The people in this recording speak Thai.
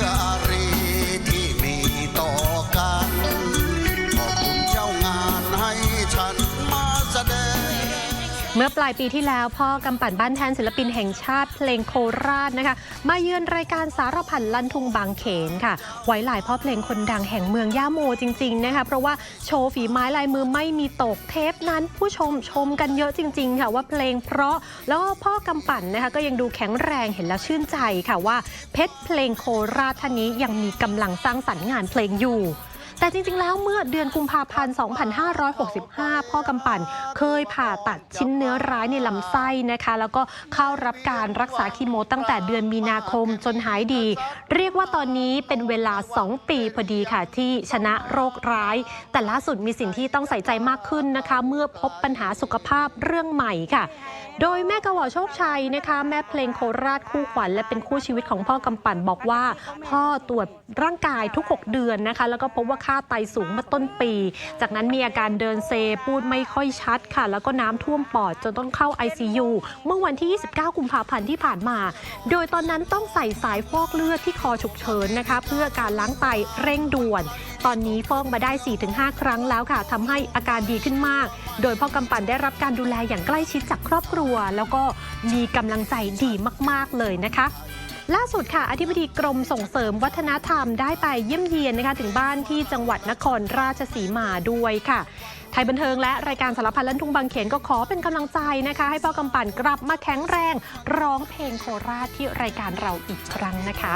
Yeah. เมื่อปลายปีที่แล้วพ่อกำปั่นบ้านแทนศิลปินแห่งชาติเพลงโคราชนะคะ มาเยือนรายการสารพันลันทุงบางเขนค่ะ ไว้หลายพ่อเพลงคนดังแห่งเมืองย่าโมจริงๆนะคะเพราะว่าโชว์ฝีไม้ลายมือไม่มีตกเทปนั้นผู้ชมชมกันเยอะจริง ๆ ค่ะว่าเพลงเพราะแล้วพ่อกำปั่นนะคะก็ยังดูแข็งแรงเห็นแล้วชื่นใจค่ะว่าเพชรเพลงโคราชท่านนี้ยังมีกำลังสร้างสรรค์งานเพลงอยู่ แต่จริงๆ แล้วเมื่อเดือนกุมภาพันธ์ 2565 พ่อกำปั่นเคยผ่าตัดชิ้นเนื้อร้ายในลำไส้นะคะ แล้วก็เข้ารับการรักษาคีโมตั้งแต่เดือนมีนาคมจนหายดี เรียกว่าตอนนี้เป็นเวลา 2 ปีพอดีค่ะ ที่ชนะโรคร้าย แต่ล่าสุดมีสิ่งที่ต้องใส่ใจมากขึ้นนะคะ เมื่อพบปัญหาสุขภาพเรื่องใหม่ค่ะ โดยแม่กวอโชคชัยนะคะ แม่เพลงโคราชคู่ขวัญและเป็นคู่ชีวิตของพ่อกำปั่นบอกว่า พ่อตรวจร่างกายทุก 6 เดือนนะคะ แล้วก็พบว่าค่าไตสูงเมื่อต้นปี จากนั้นมีอาการเดินเซ พูดไม่ค่อยชัดค่ะ แล้วก็น้ำท่วมปอดจนต้องเข้า ICU เมื่อวันที่ 29 กุมภาพันธ์ที่ผ่านมา โดยตอนนั้นต้องใส่สายฟอกเลือดที่คอฉุกเฉินนะคะ เพื่อการล้างไตเร่งด่วน ตอนนี้ฟอกมาได้ 4-5 ครั้งแล้วค่ะทำให้อาการดีขึ้นมาก โดยพ่อกำปั่นได้รับการดูแลอย่างใกล้ชิดจากครอบครัว แล้วก็มีกำลังใจดีมาก ๆ เลยนะคะ ล่าสุดค่ะ อธิบดีกรมส่งเสริมวัฒนธรรมได้ไปเยี่ยมเยียนนะคะถึงบ้านที่จังหวัดนครราชสีมาด้วยค่ะ ไทยบันเทิงและรายการสารพันลั่นทุ่งบางเขนก็ขอเป็นกำลังใจนะคะ ให้พ่อกำปั่นกลับมาแข็งแรง ร้องเพลงโคราชที่รายการเราอีกครั้งนะคะ